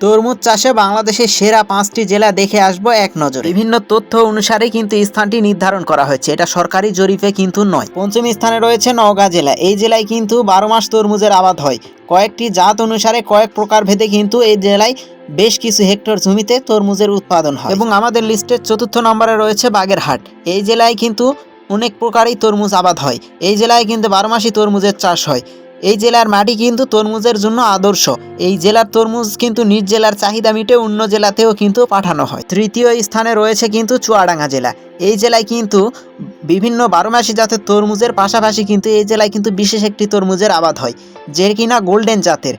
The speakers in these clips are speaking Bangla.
তরমুজ চাষে বাংলাদেশের সেরা পাঁচটি জেলা দেখে আসব এক নজরে। বিভিন্ন তথ্য অনুসারে কিন্তু এই স্থানটি নির্ধারণ করা হয়েছে। এটা সরকারি জরিপে কিন্তু নয়। পঞ্চম স্থানে রয়েছে নওগাঁ জেলা। এই জেলায় কিন্তু বারো মাস তরমুজের আবাদ হয়। কয়েকটি জাত অনুসারে কয়েক প্রকার ভেদে কিন্তু এই জেলায় বেশ কিছু হেক্টর জমিতে তরমুজের উৎপাদন হয়। এবং আমাদের লিস্টের চতুর্থ নম্বরে রয়েছে বাগেরহাট। এই জেলায় কিন্তু অনেক প্রকারই তরমুজ আবাদ হয়। এই জেলায় কিন্তু বারো মাসই তরমুজের চাষ হয়। এই জেলার মাটি কিন্তু তরমুজের জন্য আদর্শ। এই জেলার তরমুজ কিন্তু নিজ জেলার চাহিদা মিটে অন্য জেলাতেও কিন্তু পাঠানো হয়। তৃতীয় স্থানে রয়েছে কিন্তু চুয়াডাঙ্গা জেলা। এই জেলায় কিন্তু বিভিন্ন বারো মাসি জাতের তরমুজের পাশাপাশি কিন্তু এই জেলায় কিন্তু বিশেষ একটি তরমুজের আবাদ হয়, যে কিনা গোল্ডেন জাতের।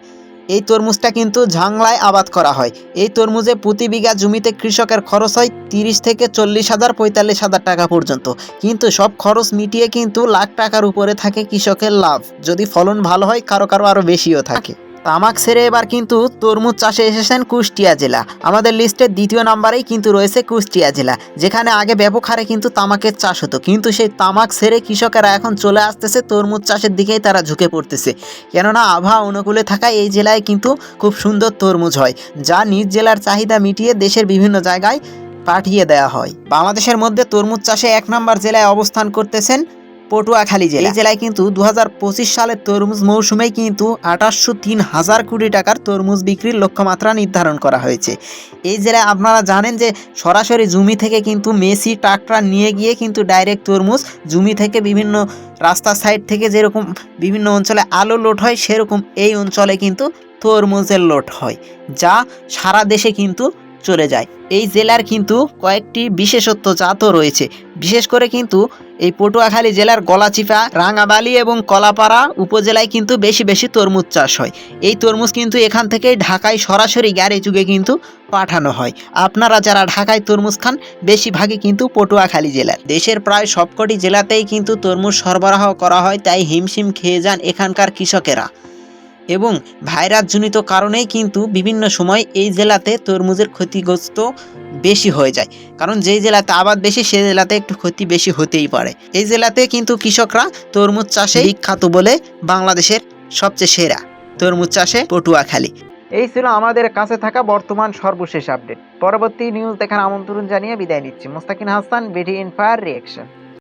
এই তরমুজটা কিন্তু ঝাংলায় আবাদ করা হয়। এই তরমুজে প্রতি বিঘা জমিতে কৃষকের খরচ হয় তিরিশ থেকে চল্লিশ হাজার পঁয়তাল্লিশ হাজার টাকা পর্যন্ত। কিন্তু সব খরচ মিটিয়ে কিন্তু লাখ টাকার উপরে থাকে কৃষকের লাভ। যদি ফলন ভালো হয়, কারও কারও আরও বেশিও থাকে। তামাক ছেড়ে এবার কিন্তু তরমুজ চাষে এসেছেন কুষ্টিয়া জেলা। আমাদের লিস্টের দ্বিতীয় নাম্বারেই কিন্তু রয়েছে কুষ্টিয়া জেলা, যেখানে আগে ব্যাপক হারে কিন্তু তামাকের চাষ হতো। কিন্তু সেই তামাক ছেড়ে কৃষকেরা এখন চলে আসতেছে, তরমুজ চাষের দিকেই তারা ঝুঁকে পড়তেছে। কেননা আবহাওয়া অনুকূলে থাকায় এই জেলায় কিন্তু খুব সুন্দর তরমুজ হয়, যা নিজ জেলার চাহিদা মিটিয়ে দেশের বিভিন্ন জায়গায় পাঠিয়ে দেওয়া হয়। বাংলাদেশের মধ্যে তরমুজ চাষে এক নম্বর জেলায় অবস্থান করতেছেন পটুয়াখালী জেলা। এই জেলায় কিন্তু দু হাজার সালের তরমুজ মৌসুমে কিন্তু আঠাশশো তিন হাজার কোটি টাকার তরমুজ বিক্রির লক্ষ্যমাত্রা নির্ধারণ করা হয়েছে। এই জেলায় আপনারা জানেন যে সরাসরি জমি থেকে কিন্তু মেসি ট্রাক্টর নিয়ে গিয়ে কিন্তু ডাইরেক্ট তরমুজ জমি থেকে বিভিন্ন রাস্তার সাইড থেকে যেরকম বিভিন্ন অঞ্চলে আলো লোড হয় সেরকম এই অঞ্চলে কিন্তু তরমুজের লোড হয় যা সারা দেশে কিন্তু চলে যায়। এই জেলার কিন্তু কয়েকটি বিশেষত্ব জাতও রয়েছে। বিশেষ করে কিন্তু এই পটুয়াখালী জেলার গলাচিপা, রাঙাবালি এবং কলাপাড়া উপজেলায় কিন্তু বেশি বেশি তরমুজ চাষ হয়। এই তরমুজ কিন্তু এখান থেকেই ঢাকায় সরাসরি গাড়ি যুগে কিন্তু পাঠানো হয়। আপনারা যারা ঢাকায় তরমুজ খান, বেশিরভাগই কিন্তু পটুয়াখালী জেলার। দেশের প্রায় সবকটি জেলাতেই কিন্তু তরমুজ সরবরাহ করা হয়, তাই হিমশিম খেয়ে যান এখানকার কৃষকেরা। এবং ভাইরাসজনিত কারণেই কিন্তু বিভিন্ন সময় এই জেলাতে তরমুজের ক্ষতিগ্রস্ত বেশি হয়ে যায়। কারণ যেই জেলাতে আবাদ বেশি, সেই জেলাতে একটু ক্ষতি বেশি হতেই পারে। এই জেলাতে কিন্তু কৃষকরা তরমুজ চাষে বিখ্যাত বলে বাংলাদেশের সবচেয়ে সেরা তরমুজ চাষে পটুয়াখালী। এই ছিল আমাদের কাছে থাকা বর্তমান সর্বশেষ আপডেট। পরবর্তী নিউজ দেখার আমন্ত্রণ জানিয়ে বিদায় নিচ্ছি। মোস্তাকিন হাসান, বিডি ইনফায়ার রিয়েকশন